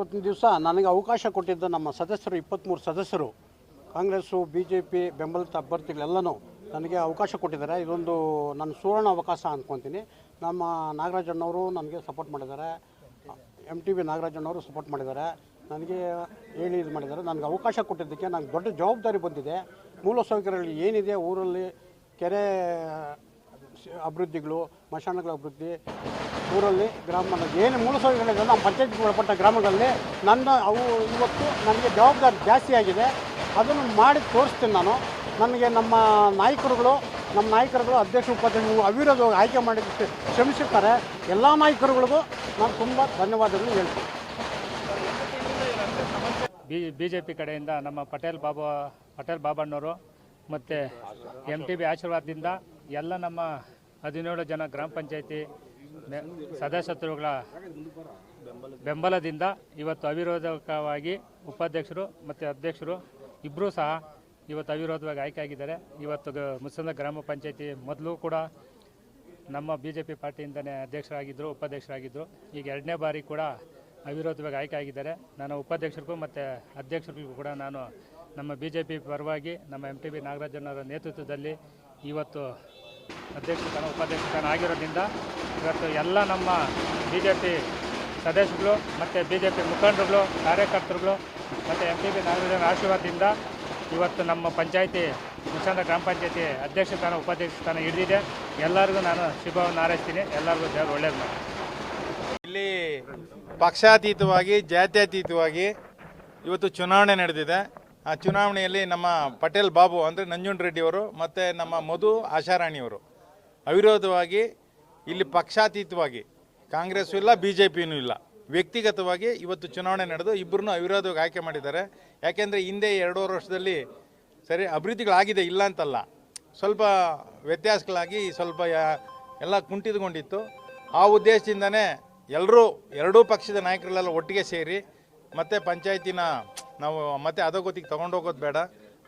ಇವತ್ತಿನ ದಿವಸ ನನಗೆ ಅವಕಾಶ ಕೊಟ್ಟಿದ್ದ ನಮ್ಮ ಸದಸ್ಯರು, ಇಪ್ಪತ್ತ್ಮೂರು ಸದಸ್ಯರು, ಕಾಂಗ್ರೆಸ್ಸು ಬಿ ಜೆ ಪಿ ಬೆಂಬಲಿತ ಅಭ್ಯರ್ಥಿಗಳೆಲ್ಲನೂ ನನಗೆ ಅವಕಾಶ ಕೊಟ್ಟಿದ್ದಾರೆ. ಇದೊಂದು ನನ್ನ ಸುವರ್ಣ ಅವಕಾಶ ಅಂದ್ಕೊತೀನಿ. ನಮ್ಮ ನಾಗರಾಜಣ್ಣವರು ನನಗೆ ಸಪೋರ್ಟ್ ಮಾಡಿದ್ದಾರೆ. ಎಂ ಟಿ ಬಿ ನಾಗರಾಜಣ್ಣವರು ಸಪೋರ್ಟ್ ಮಾಡಿದ್ದಾರೆ. ನನಗೆ ಹೇಳಿ ಇದು ಮಾಡಿದ್ದಾರೆ. ನನಗೆ ಅವಕಾಶ ಕೊಟ್ಟಿದ್ದಕ್ಕೆ ನನಗೆ ದೊಡ್ಡ ಜವಾಬ್ದಾರಿ ಬಂದಿದೆ. ಮೂಲಸೌಕರ್ಯಗಳು ಏನಿದೆ ಊರಲ್ಲಿ ಕೆರೆ ಅಭಿವೃದ್ಧಿಗಳು, ಮಶಾನಗಳ ಅಭಿವೃದ್ಧಿ, ಊರಲ್ಲಿ ಗ್ರಾಮ ಏನು ಮೂಲಸೌಕರ್ಯಗಳಿದೆ ನಮ್ಮ ಪಂಚಾಯತ್ಗೆ ಒಳಪಟ್ಟ ಗ್ರಾಮಗಳಲ್ಲಿ ನನ್ನ ಅವು ಇವತ್ತು ನನಗೆ ಜವಾಬ್ದಾರಿ ಜಾಸ್ತಿ ಆಗಿದೆ. ಅದನ್ನು ಮಾಡಿ ತೋರಿಸ್ತೀನಿ ನಾನು. ನನಗೆ ನಮ್ಮ ನಾಯಕರುಗಳು ನಮ್ಮ ನಾಯಕರುಗಳು ಅಧ್ಯಕ್ಷ ಉಪಾಧ್ಯಕ್ಷರು ಅವಿರೋಧವಾಗಿ ಆಯ್ಕೆ ಮಾಡಿದ್ದಕ್ಕೆ ಶ್ರಮಿಸುತ್ತಾರೆ ಎಲ್ಲ ನಾಯಕರುಗಳಿಗೂ ನಾನು ತುಂಬ ಧನ್ಯವಾದಗಳು ಹೇಳ್ತೀನಿ. ಬಿ ಬಿ ಜೆ ಪಿ ಕಡೆಯಿಂದ ನಮ್ಮ ಪಟೇಲ್ ಬಾಬಾ, ಪಟೇಲ್ ಬಾಬಣ್ಣವರು ಮತ್ತು ಎಂ ಟಿ ಬಿ ಆಶೀರ್ವಾದದಿಂದ ಎಲ್ಲ ನಮ್ಮ ಹದಿನೇಳು ಜನ ಗ್ರಾಮ ಪಂಚಾಯತಿ ಸದಸ್ಯತ್ವಗಳ ಬೆಂಬಲದಿಂದ ಇವತ್ತು ಅವಿರೋಧಕವಾಗಿ ಉಪಾಧ್ಯಕ್ಷರು ಮತ್ತು ಅಧ್ಯಕ್ಷರು ಇಬ್ಬರೂ ಸಹ ಇವತ್ತು ಅವಿರೋಧವಾಗಿ ಆಯ್ಕೆ ಆಗಿದ್ದಾರೆ ಇವತ್ತು ಮುಸಂದ ಗ್ರಾಮ ಪಂಚಾಯತಿ ಮೊದಲು ಕೂಡ ನಮ್ಮ ಬಿ ಜೆ ಪಿ ಪಾರ್ಟಿಯಿಂದನೇ ಅಧ್ಯಕ್ಷರಾಗಿದ್ದರು ಉಪಾಧ್ಯಕ್ಷರಾಗಿದ್ದರು ಈಗ ಎರಡನೇ ಬಾರಿ ಕೂಡ ಅವಿರೋಧವಾಗಿ ಆಯ್ಕೆ ಆಗಿದ್ದಾರೆ ನಾನು ಉಪಾಧ್ಯಕ್ಷರಿಗೂ ಮತ್ತು ಅಧ್ಯಕ್ಷರಿಗೂ ಕೂಡ ನಾನು ನಮ್ಮ ಬಿ ಜೆ ಪಿ ಪರವಾಗಿ ನಮ್ಮ ಎಂ ಟಿ ಬಿ ನಾಗರಾಜನವರ ನೇತೃತ್ವದಲ್ಲಿ ಇವತ್ತು ಅಧ್ಯಕ್ಷ ಸ್ಥಾನ ಉಪಾಧ್ಯಕ್ಷ ಆಗಿರೋದ್ರಿಂದ ಇವತ್ತು ಎಲ್ಲ ನಮ್ಮ ಬಿ ಜೆ ಪಿ ಸದಸ್ಯಗಳು ಮತ್ತು ಬಿ ಜೆ ಪಿ ಮುಖಂಡರುಗಳು, ಕಾರ್ಯಕರ್ತರುಗಳು ಮತ್ತು ಎಂ ಪಿ ಬಿ ನಾಗರಾಜನ ಆಶೀರ್ವಾದದಿಂದ ಇವತ್ತು ನಮ್ಮ ಪಂಚಾಯಿತಿ ಮುಸಂದ ಗ್ರಾಮ ಪಂಚಾಯತಿ ಅಧ್ಯಕ್ಷ ಸ್ಥಾನ ಉಪಾಧ್ಯಕ್ಷ ಹಿಡಿದಿದೆ. ಎಲ್ಲರಿಗೂ ನಾನು ಶುಭವನ್ನು ಹಾರೈಸ್ತೀನಿ. ಎಲ್ಲರಿಗೂ ದೇವರು ಒಳ್ಳೇದು ಇಲ್ಲಿ ಪಕ್ಷಾತೀತವಾಗಿ, ಜಾತ್ಯತೀತವಾಗಿ ಇವತ್ತು ಚುನಾವಣೆ ನಡೆದಿದೆ. ಆ ಚುನಾವಣೆಯಲ್ಲಿ ನಮ್ಮ ಪಟೇಲ್ ಬಾಬು ಅಂದರೆ ನಂಜುಂಡ ರೆಡ್ಡಿಯವರು ಮತ್ತು ನಮ್ಮ ಮಧು ಆಶಾರಾಣಿಯವರು ಅವಿರೋಧವಾಗಿ ಇಲ್ಲಿ ಪಕ್ಷಾತೀತವಾಗಿ ಕಾಂಗ್ರೆಸ್ಸು ಇಲ್ಲ ಬಿ ಜೆ ಪಿನೂ ಇಲ್ಲ. ವ್ಯಕ್ತಿಗತವಾಗಿ ಇವತ್ತು ಚುನಾವಣೆ ನಡೆದು ಇಬ್ಬರನ್ನೂ ಅವಿರೋಧವಾಗಿ ಆಯ್ಕೆ ಮಾಡಿದ್ದಾರೆ. ಯಾಕೆಂದರೆ ಹಿಂದೆ ಎರಡೂವರೆ ವರ್ಷದಲ್ಲಿ ಸರಿ ಅಭಿವೃದ್ಧಿಗಳಾಗಿದೆ, ಇಲ್ಲ ಅಂತಲ್ಲ. ಸ್ವಲ್ಪ ವ್ಯತ್ಯಾಸಗಳಾಗಿ ಸ್ವಲ್ಪ ಎಲ್ಲ ಕುಂಠಿತಗೊಂಡಿತ್ತು ಆ ಉದ್ದೇಶದಿಂದನೇ ಎಲ್ಲರೂ ಎರಡೂ ಪಕ್ಷದ ನಾಯಕರೆಲ್ಲ ಒಟ್ಟಿಗೆ ಸೇರಿ ಮತ್ತು ಪಂಚಾಯತಿನ ನಾವು ಮತ್ತೆ ಅಧೋಗತಿಗೆ ತೊಗೊಂಡು ಹೋಗೋದು ಬೇಡ.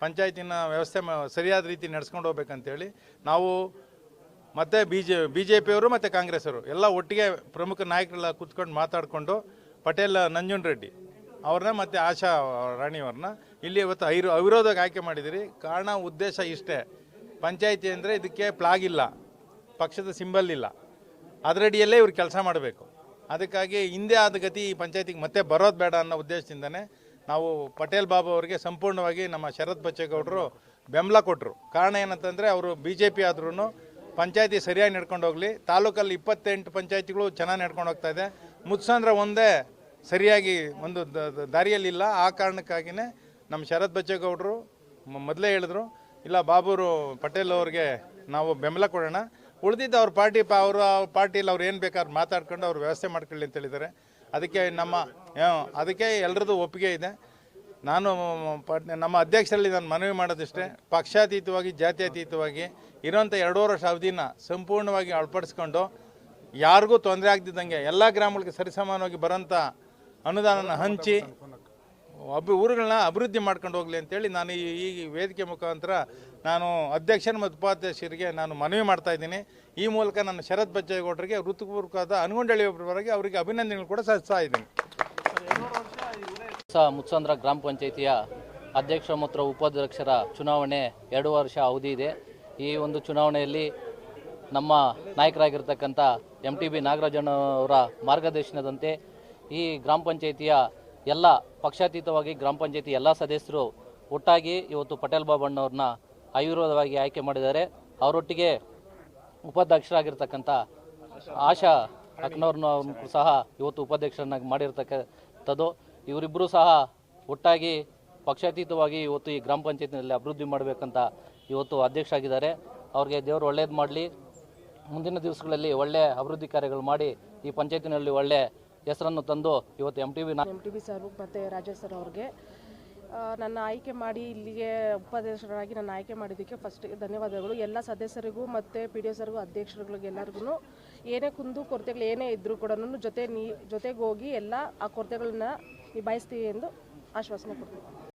ಪಂಚಾಯತಿನ ವ್ಯವಸ್ಥೆ ಸರಿಯಾದ ರೀತಿ ನಡೆಸ್ಕೊಂಡು ಹೋಗ್ಬೇಕಂತೇಳಿ ನಾವು ಮತ್ತು ಬಿ ಜೆ ಬಿ ಜೆ ಪಿಯವರು ಮತ್ತು ಕಾಂಗ್ರೆಸ್ಸವರು ಎಲ್ಲ ಒಟ್ಟಿಗೆ ಪ್ರಮುಖ ನಾಯಕರೆಲ್ಲ ಕೂತ್ಕೊಂಡು ಮಾತಾಡಿಕೊಂಡು ಪಟೇಲ್, ನಂಜುನ್ ರೆಡ್ಡಿ ಅವ್ರನ್ನ ಮತ್ತು ಆಶಾ ರಾಣಿಯವ್ರನ್ನ ಇಲ್ಲಿ ಇವತ್ತು ಐರು ಅವಿರೋಧಕ್ಕೆ ಆಯ್ಕೆ ಮಾಡಿದಿರಿ ಕಾರಣ, ಉದ್ದೇಶ ಇಷ್ಟೇ. ಪಂಚಾಯಿತಿ ಅಂದರೆ ಇದಕ್ಕೆ ಪ್ಲಾಗ್ ಇಲ್ಲ. ಪಕ್ಷದ ಸಿಂಬಲ್ ಇಲ್ಲ. ಅದರಡಿಯಲ್ಲೇ ಇವ್ರು ಕೆಲಸ ಮಾಡಬೇಕು. ಅದಕ್ಕಾಗಿ ಹಿಂದೆ ಆದ ಗತಿ ಈ ಪಂಚಾಯತಿಗೆ ಮತ್ತೆ ಬರೋದು ಬೇಡ ಅನ್ನೋ ಉದ್ದೇಶದಿಂದನೇ ನಾವು ಪಟೇಲ್ ಬಾಬು ಅವರಿಗೆ ಸಂಪೂರ್ಣವಾಗಿ ನಮ್ಮ ಶರತ್ ಬಚ್ಚೇಗೌಡರು ಬೆಂಬಲ ಕೊಟ್ಟರು ಕಾರಣ ಏನಂತಂದರೆ ಅವರು ಬಿ ಜೆ ಪಿ ಆದ್ರೂ ಪಂಚಾಯತಿ ಸರಿಯಾಗಿ ನಡ್ಕೊಂಡು ಹೋಗಲಿ. ತಾಲೂಕಲ್ಲಿ ಇಪ್ಪತ್ತೆಂಟು ಪಂಚಾಯತಿಗಳು ಚೆನ್ನಾಗಿ ನಡ್ಕೊಂಡು ಹೋಗ್ತಾ ಇದೆ. ಮುತ್ಸಂದ್ರ ಒಂದೇ ಸರಿಯಾಗಿ ಒಂದು ದಾರಿಯಲ್ಲಿಲ್ಲ. ಆ ಕಾರಣಕ್ಕಾಗಿಯೇ ನಮ್ಮ ಶರತ್ ಬಚ್ಚೇಗೌಡರು ಮೊದಲೇ ಹೇಳಿದ್ರು, ಇಲ್ಲ ಬಾಬೂರು ಪಟೇಲ್ ಅವ್ರಿಗೆ ನಾವು ಬೆಂಬಲ ಕೊಡೋಣ. ಉಳಿದಿದ್ದು ಅವ್ರ ಪಾರ್ಟಿ ಪ ಅವರು ಪಾರ್ಟಿಯಲ್ಲಿ ಅವ್ರು ಏನು ಬೇಕಾದ್ರೂ ಮಾತಾಡ್ಕೊಂಡು ಅವ್ರು ವ್ಯವಸ್ಥೆ ಮಾಡ್ಕೊಳ್ಳಿ ಅಂತ ಹೇಳಿದ್ದಾರೆ. ಅದಕ್ಕೆ ನಮ್ಮ ಅದಕ್ಕೆ ಎಲ್ಲರದ್ದು ಒಪ್ಪಿಗೆ ಇದೆ. ನಾನು ನಮ್ಮ ಅಧ್ಯಕ್ಷರಲ್ಲಿ ನಾನು ಮನವಿ ಮಾಡೋದಿಷ್ಟೇ. ಪಕ್ಷಾತೀತವಾಗಿ, ಜಾತ್ಯತೀತವಾಗಿ ಇರೋಂಥ ಎರಡೂವರೆ ವರ್ಷ ಅವಧಿನ ಸಂಪೂರ್ಣವಾಗಿ ಅಳಪಡಿಸ್ಕೊಂಡು ಯಾರಿಗೂ ತೊಂದರೆ ಆಗ್ತಿದ್ದಂಗೆ ಎಲ್ಲ ಗ್ರಾಮಗಳಿಗೆ ಸರಿಸಮಾನವಾಗಿ ಬರೋಂಥ ಅನುದಾನನ ಹಂಚಿ ಒಬ್ಬ ಊರುಗಳನ್ನ ಅಭಿವೃದ್ಧಿ ಮಾಡ್ಕೊಂಡು ಹೋಗಲಿ ಅಂತೇಳಿ ನಾನು ಈ ವೇದಿಕೆ ಮುಖಾಂತರ ನಾನು ಅಧ್ಯಕ್ಷರು ಮತ್ತು ಉಪಾಧ್ಯಕ್ಷರಿಗೆ ನಾನು ಮನವಿ ಮಾಡ್ತಾ ಇದ್ದೀನಿ. ಈ ಮೂಲಕ ನಾನು ಶರತ್ ಬಚ್ಚೇಗೌಡರಿಗೆ ಋತುಪೂರ್ವಕವಾದ ಅನುಗೊಂಡಳ್ಳಿ ಒಬ್ಬರವರೆಗೆ ಅವರಿಗೆ ಅಭಿನಂದನೆಗಳು ಕೂಡ ಸಲ್ಲಿಸ್ತಾ ಇದ್ದೀನಿ. ಮುತ್ಸಂದ್ರ ಗ್ರಾಮ ಪಂಚಾಯಿತಿಯ ಅಧ್ಯಕ್ಷ ಮತ್ತು ಉಪಾಧ್ಯಕ್ಷರ ಚುನಾವಣೆ ಎರಡು ವರ್ಷ ಅವಧಿ ಇದೆ. ಈ ಒಂದು ಚುನಾವಣೆಯಲ್ಲಿ ನಮ್ಮ ನಾಯಕರಾಗಿರ್ತಕ್ಕಂಥ ಎಂ ಟಿ ಬಿ ನಾಗರಾಜನವರ ಮಾರ್ಗದರ್ಶನದಂತೆ ಈ ಗ್ರಾಮ ಪಂಚಾಯಿತಿಯ ಎಲ್ಲ ಪಕ್ಷಾತೀತವಾಗಿ ಗ್ರಾಮ ಪಂಚಾಯಿತಿ ಎಲ್ಲ ಸದಸ್ಯರು ಒಟ್ಟಾಗಿ ಇವತ್ತು ಪಟೇಲ್ ಬಾಬಣ್ಣವ್ರನ್ನ ಅವಿರೋಧವಾಗಿ ಆಯ್ಕೆ ಮಾಡಿದ್ದಾರೆ. ಅವರೊಟ್ಟಿಗೆ ಉಪಾಧ್ಯಕ್ಷರಾಗಿರ್ತಕ್ಕಂಥ ಆಶಾ ಅಕ್ನವ್ರನ್ನ ಸಹ ಇವತ್ತು ಉಪಾಧ್ಯಕ್ಷರನ್ನಾಗಿ ಮಾಡಿರ್ತಕ್ಕಂಥದ್ದು. ಇವರಿಬ್ಬರೂ ಸಹ ಒಟ್ಟಾಗಿ ಪಕ್ಷಾತೀತವಾಗಿ ಇವತ್ತು ಈ ಗ್ರಾಮ ಪಂಚಾಯತಿನಲ್ಲಿ ಅಭಿವೃದ್ಧಿ ಮಾಡಬೇಕಂತ ಇವತ್ತು ಅಧ್ಯಕ್ಷ ಆಗಿದ್ದಾರೆ ಅವ್ರಿಗೆ ದೇವರು ಒಳ್ಳೇದು ಮಾಡಲಿ. ಮುಂದಿನ ದಿವಸಗಳಲ್ಲಿ ಒಳ್ಳೆ ಅಭಿವೃದ್ಧಿ ಕಾರ್ಯಗಳು ಮಾಡಿ ಈ ಪಂಚಾಯತಿನಲ್ಲಿ ಒಳ್ಳೆ ಹೆಸರನ್ನು ತಂದು ಇವತ್ತು M T T B sir ಮತ್ತು ರಾಜೇಶ್ ಸರ್ ಅವ್ರಿಗೆ. ನನ್ನ ಆಯ್ಕೆ ಮಾಡಿ ಇಲ್ಲಿಗೆ ಉಪಾಧ್ಯಕ್ಷರಾಗಿ ನನ್ನ ಆಯ್ಕೆ ಮಾಡಿದ್ದಕ್ಕೆ ಫಸ್ಟ್ ಧನ್ಯವಾದಗಳು. ಎಲ್ಲ ಸದಸ್ಯರಿಗೂ ಮತ್ತು ಪಿ ಡಿ ಒ ಸರ್ಗೂ ಅಧ್ಯಕ್ಷರುಗಳಿಗೆ ಎಲ್ಲರಿಗೂ ಏನೇ ಕುಂದು ಕೊರತೆಗಳು ಏನೇ ಇದ್ದರೂ ಕೂಡ ಜೊತೆ ನೀ ಜೊತೆಗೆ ಹೋಗಿ ಎಲ್ಲ ಆ ಕೊರತೆಗಳನ್ನ ನಿಭಾಯಿಸ್ತೀವಿ ಎಂದು ಆಶ್ವಾಸನೆ ಕೊಡ್ತೀನಿ.